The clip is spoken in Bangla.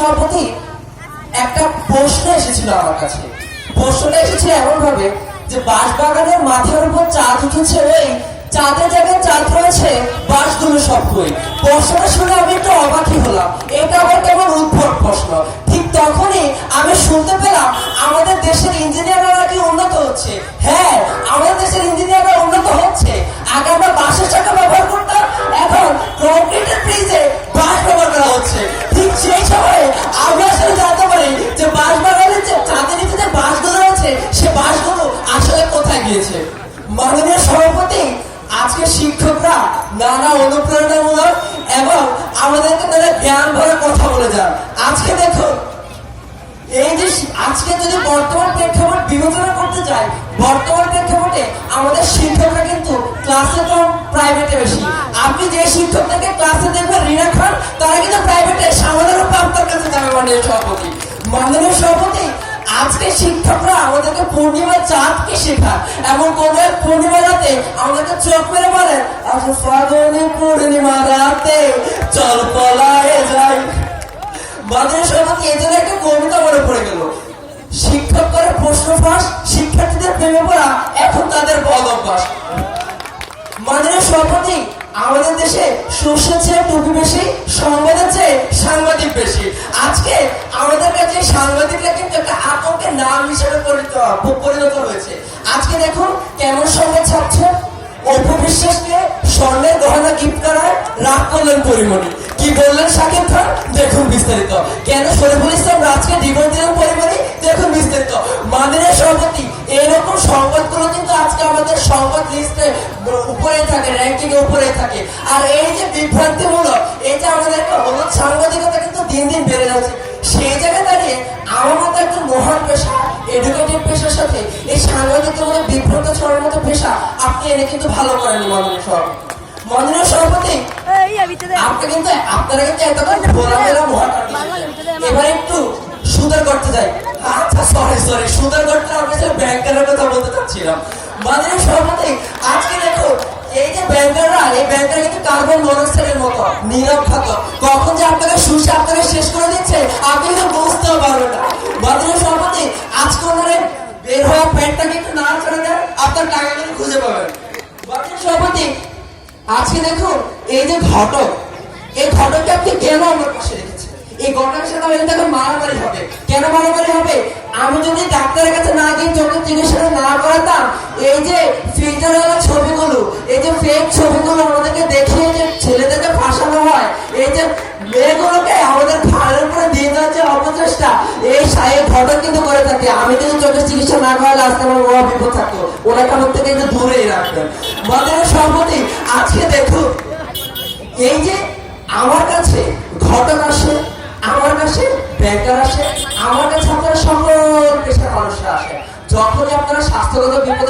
সভাপতি একটা প্রশ্ন এসেছিল আমার কাছে। প্রশ্নটা এসেছিল এমন ভাবে যে বাঁশবাগানের মাথার উপর চাঁদ উঠেছে ওই চাঁদের জায়গায় চাঁদ রয়েছে, বাঁশগুলো সব কই প্রশ্নটা শুনে আমি একটু অবাকই হলাম। এটা আমার কেমন উদ্ভট প্রশ্ন। ঠিক তখনই আমি শুনতে পেলাম আমাদের দেশের ইঞ্জিনিয়াররা কি উন্নত হচ্ছে। হ্যাঁ আমাদের দেশের ইঞ্জিনিয়াররা শিক্ষকরা নানা অনুপ্রেরণামূলক এবং আমাদেরকে তারা জ্ঞান ভরা কথা বলে যান। আজকে দেখুন, এই যে আজকে যদি বর্তমান প্রেক্ষাপট বিবেচনা করতে চাই বর্তমান প্রেক্ষাপটে আমাদের শিক্ষকরা কিন্তু ক্লাসে কম প্রাইভেটে বেশি। আপনি যে শিক্ষকদেরকে ক্লাসে দেখবেন, রিনা খান, তারা কিন্তু প্রাইভেটে সামান্য আপনার কাছে যাবে মাননীয় সভাপতি। মাননীয় সভাপতি, আজকে শিক্ষকরা পূর্ণিমা চাঁদকে শেখান এবং কোন পূর্ণিমা রাতে আমাদেরকে চোখ মেরে বলেন আচ্ছা ফাগুনি পূর্ণিমা রাতে চল পলায়ে যাই। মাদ্রাসা সভাপতি এই জন্য একটা কবিতা মনে পড়ে গেল। শিক্ষক করে প্রশ্ন ফাঁস, শিক্ষার্থীদের প্রেমে পড়া এখন তাদের বদ অভ্যাস। মাদ্রাসা সভাপতি, আমাদের দেশে সর্ষের চেয়ে টুপি বেশি, সংবাদের চেয়ে সাংবাদিক বেশি। আজকে আমাদের নাম হিসেবে পরিণত হয়েছে। আজকে দেখুন কেমন সংবাদ ছাপছে অপু বিশ্বাসকে স্বর্ণের গহনা গিফট করায় রাগ করলেন পরিমণি। কি বললেন শাকিব খান? দেখুন বিস্তারিত। কেন শরীফুল ইসলাম রাজকে ডিভোর্স দিলেন পরিমণি? দেখুন বিস্তারিত। মাননীয় সভাপতি, এরকম সংবাদগুলো কিন্তু আজকে আমাদের সংবাদ লিস্টে উপরে থাকে র্যাঙ্কিং এ উপরে থাকে। আর এই যে বিভ্রান্তিমূলক, এই যে আমাদের হলুদ সাংবাদিকতা কিন্তু দিন দিন বেড়ে যাচ্ছে। সেই জায়গায় দাঁড়িয়ে আমার মতো একটা মহান পেশা এডুকেটিভ পেশার সাথে এই সাংবাদিকদের মতো বিভ্রান্ত ছড়ার মতো পেশা আপনি এনে কিন্তু ভালো করেন মাননীয় সভাপতি। মাননীয় সভাপতি আপনি কিন্তু আপনারা কিন্তু এতক্ষণ ঘোরাফেরা মহান এবার একটু সুন্দর করতে যাই। আচ্ছা সরি সরি সুন্দর করতে আমি আসলে ব্যাংকারের কথা বলতে চাচ্ছিলাম। মাননীয় সভাপতি আজকে দেখো এই যে ব্যাংকাররা এই ব্যাংকার কিন্তু কার্বন মনোক্সাইডের মতো নীরব খাত কখন যে আপনাকে শুষে আপনাকে শেষ করে দিচ্ছে আপনি কিন্তু বুঝতেও আজকে দেখুন এই যে ঘটক, এই ঘটককে আপনি কেন আমার পাশে রেখেছেন? এই ঘটকের সাথে আমার দেখুন মারামারি হবে। কেন মারামারি হবে? আমি যদি ডাক্তারের কাছে না গিয়ে চোখের চিকিৎসা না করাতাম, এই যে ফিল্টার ছবিগুলো, এই যে ফেক ছবিগুলো আমাদেরকে দেখিয়ে যে ছেলেদেরকে ফাঁসানো হয়, এই যে মেয়েগুলোকে আমাদের ঘাড়ের উপরে দিয়ে দেওয়ার যে অপচেষ্টা, এই সাহেব ঘটক কিন্তু করে থাকে। আমি কিন্তু চোখের চিকিৎসা না করালে আজকে আমার বড় বিপদ থাকতো। ওনাকে আমার থেকে কিন্তু দূরেই রাখবেন। মাদের দেখুন এই যে আমার কাছে ঘটক আসে, আমার কাছে ব্যাংকার আসে, আমার কাছে আপনারা সকল পেশার মানুষরা আসে। যখনই আপনারা স্বাস্থ্যগত বিপদ